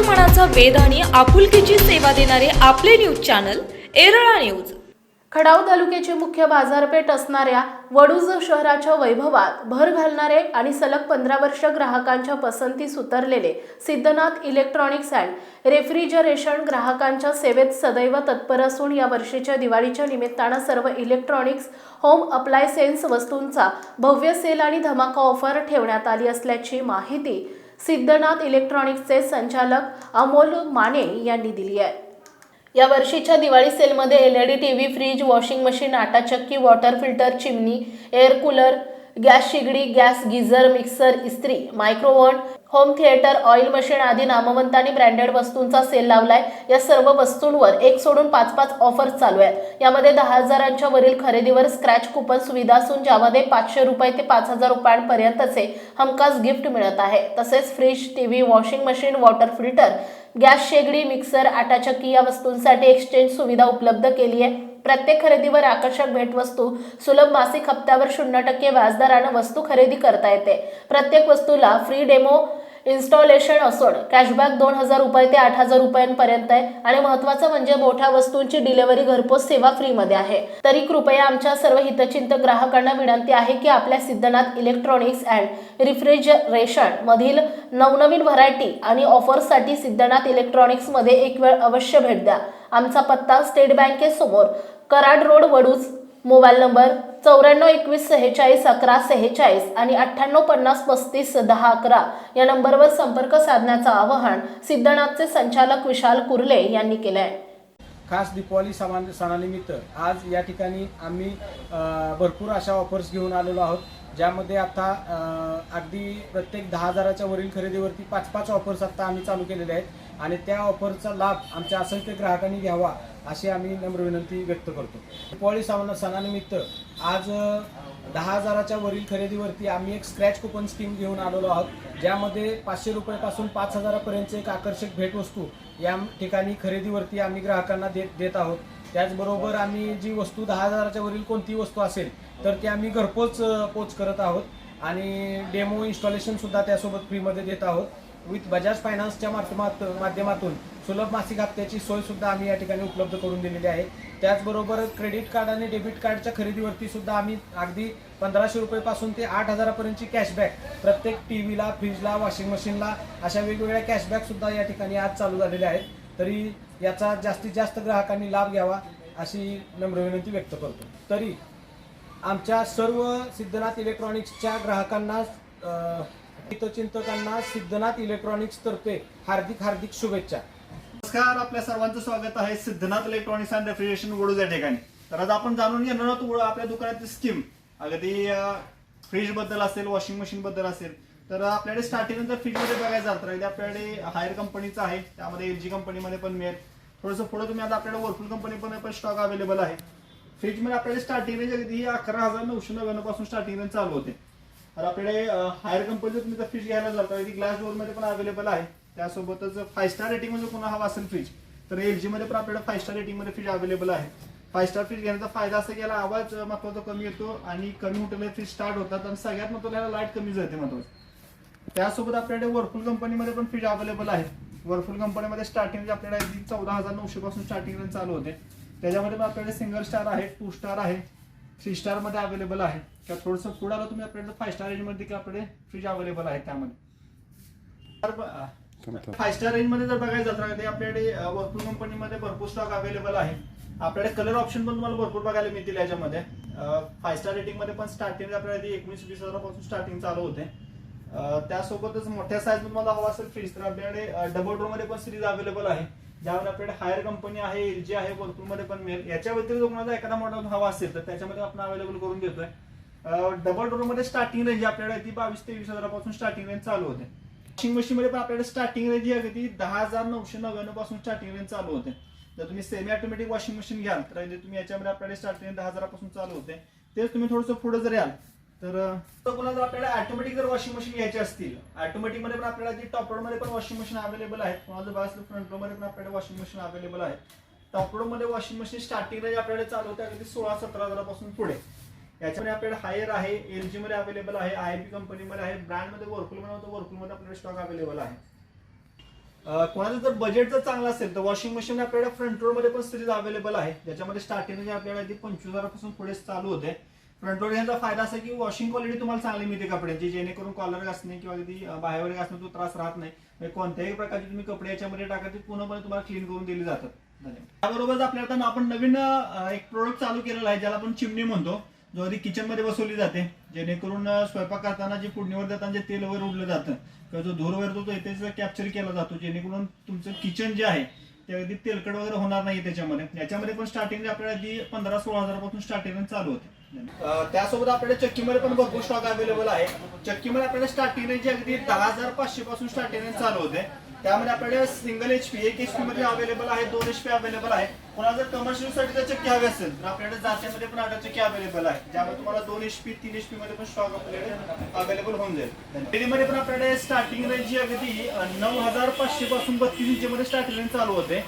मनाचा वेध आणि आपुलकीची सेवा देणारे आपले news channel Yerala news. Khatav तालुक्याची मुख्य बाजारपेठ असणाऱ्या वडूज शहराच्या वैभवात भर घालणारे आणि सलग पंधरा वर्ष ग्राहकांच्या पसंतीस उतरलेले सिद्धनाथ इलेक्ट्रॉनिक्स अँड रेफ्रिजरेशन ग्राहकांच्या सेवेत सदैव तत्पर असून या वर्षीच्या दिवाळीच्या निमित्तानं सर्व इलेक्ट्रॉनिक्स होम अप्लायसेन्स वस्तूंचा भव्य सेल आणि धमाका ऑफर ठेवण्यात आली असल्याची माहिती सिद्धनाथ इलेक्ट्रॉनिक्सचे संचालक अमोल माने यांनी दिली आहे. या वर्षीच्या दिवाळी सेलमध्ये L E D T V fridge washing machine आटा चक्की water filter chimney air cooler gas शिगडी gas geyser mixer इस्त्री microwave home theatre oil machine आदी नामवंत आणि ब्रँडेड वस्तूंचा सेल लावलाय. या सर्व वस्तूंवर एक सोडून पाच पाच ऑफर्स चालू आहेत. यामध्ये दहा हजारांच्या वरील खरेदीवर स्क्रॅच कुपन सुविधा असून ज्यामध्ये पाचशे रुपये ते पाच हजार रुपयांपर्यंतचे हमखास गिफ्ट मिळत आहे. तसेच fridge TV washing machine water filter gas शेगडी मिक्सर आटाचक्की या वस्तूंसाठी एक्सचेंज सुविधा उपलब्ध केली आहे. प्रत्येक खरेदीवर आकर्षक भेटवस्तू सुलभ मासिक हप्त्यावर शून्य टक्के व्याजदरानं वस्तू खरेदी करता येते. प्रत्येक वस्तूला फ्री डेमो इन्स्टॉलेशन असून कॅशबॅक दोन हजार रुपये ते आठ हजार रुपयांपर्यंत आहे. आणि महत्त्वाचं म्हणजे मोठ्या वस्तूंची डिलिव्हरी घरपोच सेवा फ्रीमध्ये आहे. तरी कृपया आमच्या सर्व हितचिंतक ग्राहकांना विनंती आहे की आपल्या सिद्धनाथ इलेक्ट्रॉनिक्स अँड रिफ्रिजरेशन मधील नवनवीन व्हरायटी आणि ऑफर्ससाठी सिद्धनाथ इलेक्ट्रॉनिक्समध्ये एक वेळ अवश्य भेट द्या. आमचा पत्ता state बँकेसमोर Karad road Vaduj mobile number चौऱ्याण्णव एकवीस सेहेचाळीस अकरा सेहेचाळीस आणि अठ्ठ्याण्णव पन्नास पस्तीस दहा अकरा या नंबरवर संपर्क साधण्याचं आवाहन सिद्धनाथचे संचालक विशाल कुर्ले यांनी केलं आहे खास दीपावली समान सणानिमित्त. आज या ठिकाणी आम्ही भरपूर अशा ऑफर्स घेऊन आलेलो आहोत ज्यामध्ये आता अगदी प्रत्येक दहा हजाराच्या वरील खरेदीवरती पाच पाच ऑफर्स आत्ता आम्ही चालू केलेले आहेत. आणि त्या ऑफरचा लाभ आमच्या असंख्य ग्राहकांनी घ्यावा अशी आम्ही नम्र विनंती व्यक्त करतो. दीपावली सामान सणानिमित्त आज दहा हजाराच्या वरील खरेदीवरती आम्ही एक स्क्रॅच कुपन स्कीम घेऊन आलेलो आहोत ज्यामध्ये पाचशे रुपयापासून पाच हजारापर्यंतचे एक आकर्षक भेटवस्तू या ठिकाणी खरेदीवरती आम्ही ग्राहकांना देत देत आहोत. त्याचबरोबर आम्ही जी वस्तू दहा हजाराच्या वरील कोणती वस्तू असेल तर ती आम्ही घरपोच पोच करत आहोत आणि डेमो इन्स्टॉलेशनसुद्धा त्यासोबत फ्रीमध्ये देत आहोत. विथ बजाज फायनान्सच्या माध्यमात माध्यमातून सुलभ मासिक हप्त्याची सोय सुद्धा आम्ही या ठिकाणी उपलब्ध करून दिलेली आहे. त्याचबरोबर क्रेडिट कार्ड आणि डेबिट कार्डच्या खरेदीवरती सुद्धा आम्ही अगदी पंधराशे रुपयेपासून ते आठ हजारापर्यंतची कॅशबॅक प्रत्येक टी व्हीला फ्रीजला वॉशिंग मशीनला अशा वेगवेगळ्या कॅशबॅक सुद्धा या ठिकाणी आज चालू झालेल्या आहेत. तरी याचा जास्तीत जास्त ग्राहकांनी लाभ घ्यावा अशी नम्र विनंती व्यक्त करतो. तरी आमच्या सर्व सिद्धनाथ इलेक्ट्रॉनिक्सच्या ग्राहकांना हितचिंतकांना सिद्धनाथ इलेक्ट्रॉनिक्स तर्फे हार्दिक हार्दिक शुभेच्छा. नमस्कार आपल्या सर्वांचं स्वागत आहे Siddhanath electronics and refrigeration Vaduj या ठिकाणी. तर आज आपण जाणून घेणार आहोत वड- आपल्या दुकानातील स्कीम अगदी फ्रीजबद्दल असेल वॉशिंग मशीन बद्दल असेल तर आपल्याकडे स्टार्टिंग जर फ्रीजमध्ये बघायचं तर अगदी आपल्याकडे हायर कंपनीचं आहे त्यामध्ये एल जी कंपनीमध्ये पण मिळेल. थोडंसं पुढे तुम्ही आता आपल्याकडे वर्फुल कंपनी पण पण स्टॉक अवेलेबल आहे. फ्रीजमध्ये आपल्याकडे स्टार्टिंग रेंज अगदी अकरा हजार नऊशे नव्याण्णवपासून स्टार्टिंग रेंज चालू होते. तर आपल्याकडे हायर कंपनीचं तुम्ही जर फ्रीज घ्यायला जाता अगदी ग्लास डोअरमध्ये पण अवेलेबल आहे. त्यासोबतच फाय स्टार रेटिंग म्हणजे कोणा हवा असेल फ्रीज तर एल जी मध्ये पण आपल्याला फाय स्टार रेटिंगमध्ये फ्रीज अवेलेबल आहे. फाय स्टार फ्रीज घेण्याचा फायदा असा की याला आवाज महत्त्वाचा कमी येतो आणि कमी होटेल फ्रीज स्टार्ट होतात आणि सगळ्यात महत्वाला याला लाइट कमी जाते महत्वाचं. त्यासोबत आपल्याकडे वर्फुल कंपनीमध्ये पण फ्रीज अवेलेबल आहे. वर्फुल कंपनीमध्ये स्टार्टिंग आपल्याला अगदी चौदा हजार नऊशे पासून स्टार्टिंग चालू होते. त्याच्यामध्ये पण आपल्याकडे सिंगल स्टार आहे टू स्टार आहे थ्री स्टारमध्ये अवेलेबल आहे. किंवा थोडंसं पुढे आलं तुम्ही आपल्याकडे फाय स्टार रेंजमध्ये देखील आपल्याकडे फ्रीज अवेलेबल आहे त्यामध्ये. फाय स्टार रेंजमध्ये जर बघायचं जात ते आपल्याकडे वर्फुल कंपनीमध्ये भरपूर स्टॉक अवेलेबल आहे. आपल्याकडे कलर ऑप्शन पण तुम्हाला भरपूर बघायला मिळतील याच्यामध्ये. फाय स्टार रेटिंगमध्ये पण स्टार्टिंग आपल्याला एकोणीस वीस हजारापासून स्टार्टिंग चालू होते. त्यासोबतच मोठ्या साईज तुम्हाला मला हवा असेल फ्रीज तर आपल्याकडे डबल डोरमध्ये पण सिरीज अवेलेबल आहे. ज्यावर आपल्याकडे हायर कंपनी आहे एल जी आहे वर्तुलमध्ये पण मिळेल. याच्या व्यतिरिक्त तुम्हाला एखादा मॉडेल हवा असेल तर त्याच्यामध्ये आपण अवेलेबल करून देतोय. डबल डोरमध्ये स्टार्टिंग रेंज आपल्याकडे ती बावीस ते वीस हजारापासून स्टार्टिंग रेंज चालू होते. वॉशिंग मशीन मध्ये पण आपल्याकडे स्टार्टिंग रेंज ही अगदी दहा हजार नऊशे नव्याण्णवपासून स्टार्टिंग रेंज चालू होते. जर तुम्ही सेमी ऑटोमॅटिक वॉशिंग मशीन घ्याल तर म्हणजे तुम्ही याच्यामध्ये आपल्याकडे स्टार्टिंग दहा हजारापासून चालू होते. तेच तुम्ही थोडंसं पुढे जर याल तर पुन्हा जर आपल्याला ऑटोमॅटिक जर वॉशिंग मशीन घ्यायची असतील ऑटोमॅटिकमध्ये पण आपल्याला जी टॉपमध्ये पण वॉशिंग मशीन अवेलेबल आहेत पुन्हा जर बघा फ्रंटमध्ये पण आपल्याकडे वॉशिंग मशीन अवेलेबल आहे टॉपमध्ये वॉशिंग मशीन स्टार्टिंग रेंज आपल्याकडे चालू होते अगदी सोळा सतरा हजारापासून पुढे. याच्यामध्ये आपल्याकडे हायर आहे एल जी मध्ये अवेलेबल आहे आय पी कंपनीमध्ये आहे ब्रँडमध्ये वर्कुल होतं वर्कुलमध्ये आपल्याकडे स्टॉक अवेलेबल आहे. कोणाचं जर बजेट जर चांगलं असेल तर वॉशिंग मशीन आपल्याकडे फ्रंट रोडमध्ये पण सिरीज अवेलेबल आहे. ज्याच्यामध्ये स्टार्टिंग आपल्याला पंचवीस हजारापासून पुढे चालू होते. फ्रंट रोड यांचा फायदा असा की वॉशिंग क्वालिटी तुम्हाला चांगली मिळते कपड्यांची जेणेकरून कॉलर घासणे किंवा अगदी बाहेर घासणे तो त्रास राहत नाही. म्हणजे कोणत्याही प्रकारचे तुम्ही कपडे याच्यामध्ये टाका ते पूर्णपणे तुम्हाला क्लीन करून दिले जातात. धन्यवाद. त्याबरोबरच आपल्याला आपण नवीन एक प्रोडक्ट चालू केलेला आहे ज्याला आपण चिमणी म्हणतो. जो आधी किचनमध्ये बसवली जाते जेणेकरून स्वयंपाक करताना जे फोडणीवर देताना जे तेल वगैरे उडलं जातं किंवा जो धूर वगैरे तो येथे कॅप्चर केला जातो जेणेकरून तुमचं किचन जे आहे ते अगदी तेलकट वगैरे होणार नाही त्याच्यामध्ये. याच्यामध्ये पण स्टार्टिंग आपल्याला अगदी पंधरा सोळा हजारापासून स्टार्टिंग चालू होते. त्यासोबत आपल्याला चक्कीमध्ये पण भरपूर स्टॉक अवेलेबल आहे. चक्कीमध्ये आपल्याला स्टार्टिंग जी अगदी दहा हजार पाचशे पासून स्टार्टिंग चालू होते. त्यामध्ये आपल्याकडे सिंगल एचपी एक एचपी मध्ये अवेलेबल आहे दोन एचपी अवेलेबल आहे पुन्हा जर कमर्शियलसाठी जर चक्की हवी असेल तर आपल्याकडे जात्यामध्ये पण आठ चक्की अवेलेबल आहे ज्यामध्ये तुम्हाला दोन एचपी तीन एचपी मध्ये पण स्टॉक आपल्याकडे अवेलेबल होऊन जाईल. डेलीमध्ये पण आपल्याकडे स्टार्टिंग रेंज जी अगदी नऊ हजार पाचशे पासून बत्तीस इंची मध्ये स्टार्टिंग रेंज चालू होते.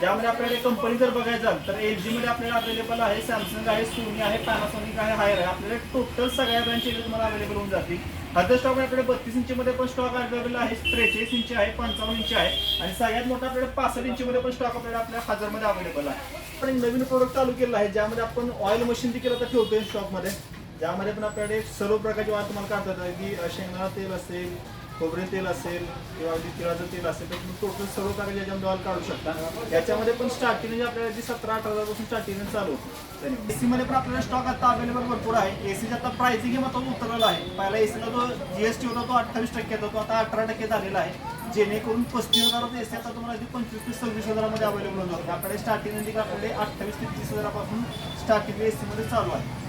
ज्यामध्ये आपल्याकडे कंपनी जर बघायचं तर एलमध्ये आपल्याला अवेलेबल आहे सॅमसंग आहे सोनी आहे पॅनासॉनिक आहे हायर आहे. आपल्याला टोटल सगळ्या ब्रँच तुम्हाला अवेलेबल होऊन जातील. आता स्टॉक आपल्याकडे बत्तीस इंची मध्ये पण स्टॉक अवेलेबल आहे त्रेचाळीस इंची आहे पंचावन्न इंची आहे. आणि सगळ्यात मोठा आपल्याकडे पासष्ट इंची मध्ये पण स्टॉक आपल्याला आपल्या हजारमध्ये अवेलेबल आहे. आपण एक नवीन प्रोडक्ट चालू केलं आहे ज्यामध्ये आपण ऑइल मशीन देखील आता ठेवतोय स्टॉकमध्ये. ज्यामध्ये पण आपल्याकडे सर्व प्रकारचे ऑइल तुम्हाला काढता येतात की शेंगदाणा तेल असेल खोबरे तेल असेल किंवा अगदी तिळाचं तेल असेल तर तुम्ही टोटल सर्व प्रकारचे याच्यामध्ये काढू शकता. याच्यामध्ये पण स्टार्टिंग म्हणजे आपल्याला जी सतरा अठरा हजारपासून स्टार्टिंग चालू होतं. एसीमध्ये पण आपल्याला स्टॉक आता अवेलेबल भरपूर आहे. एसीचा आता प्राइसिंग मग उतरलेला आहे. पहिला एसीला जो जीएसटी होता तो अठ्ठावीस टक्के होता. तो आता अठरा टक्के झालेला आहे. जेणेकरून पस्तीस हजाराचा एसी आता तुम्हाला अगदी पंचवीस ते सव्वीस हजारामध्ये अवेलेबल होऊन आपल्याकडे स्टार्टिंगमध्ये आपल्याकडे अठ्ठावीस ते तीस हजारापासून स्टार्टिंग एसी मध्ये चालू आहे.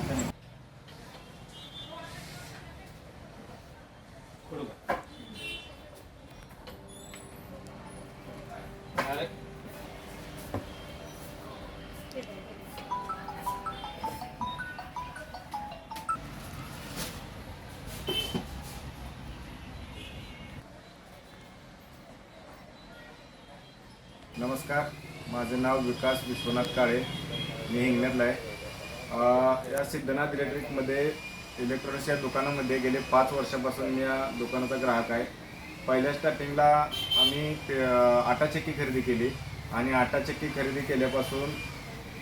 नमस्कार. माझं नाव विकास विश्वनाथ काळे. मी इंग्लंडला आहे. या सिद्धनाथ इलेक्ट्रिकमध्ये इलेक्ट्रॉनिक्स या दुकानामध्ये गेले पाच वर्षापासून मी या दुकानाचा ग्राहक आहे. पहिल्या स्टार्टिंगला आम्ही ते, आटा चक्की खरेदी केली आणि आटा चक्की खरेदी केल्यापासून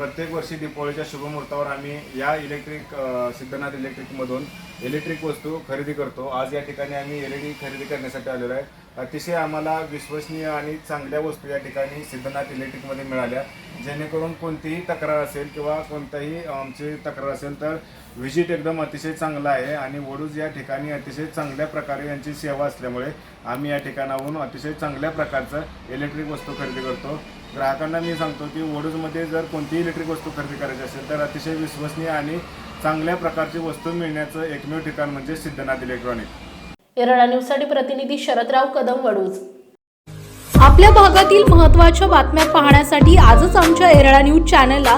प्रत्येक वर्षी दीपावलीच्या शुभमुहूर्तावर आम्ही या इलेक्ट्रिक सिद्धनाथ इलेक्ट्रिकमधून इलेक्ट्रिक वस्तू खरेदी करतो. आज या ठिकाणी आम्ही एल ई डी खरेदी करण्यासाठी आलेलो आहे. अतिशय आम्हाला विश्वसनीय आणि चांगल्या वस्तू या ठिकाणी सिद्धनाथ इलेक्ट्रिकमध्ये मिळाल्या. जेणेकरून कोणतीही तक्रार असेल किंवा कोणताही आमची तक्रार असेल तर व्हिजिट एकदम अतिशय चांगला आहे आणि वडूज या ठिकाणी अतिशय चांगल्या प्रकारे यांची सेवा असल्यामुळे आम्ही या ठिकाणाहून अतिशय चांगल्या प्रकारचं इलेक्ट्रिक वस्तू खरेदी करतो. ग्राहकांना मी सांगतो की वडूजमध्ये जर कोणतीही इलेक्ट्रिक वस्तू खरेदी करायची असेल तर अतिशय विश्वसनीय आणि चांगल्या प्रकारची वस्तू मिळण्याचं एकमेव ठिकाण म्हणजे सिद्धनाथ इलेक्ट्रॉनिक येरळा न्यूजसाठी प्रतिनिधी शरदराव कदम वडूज. आपल्या भागातील महत्त्वाच्या बातम्या पाहण्यासाठी आजच आमच्या एरळा न्यूज चॅनलला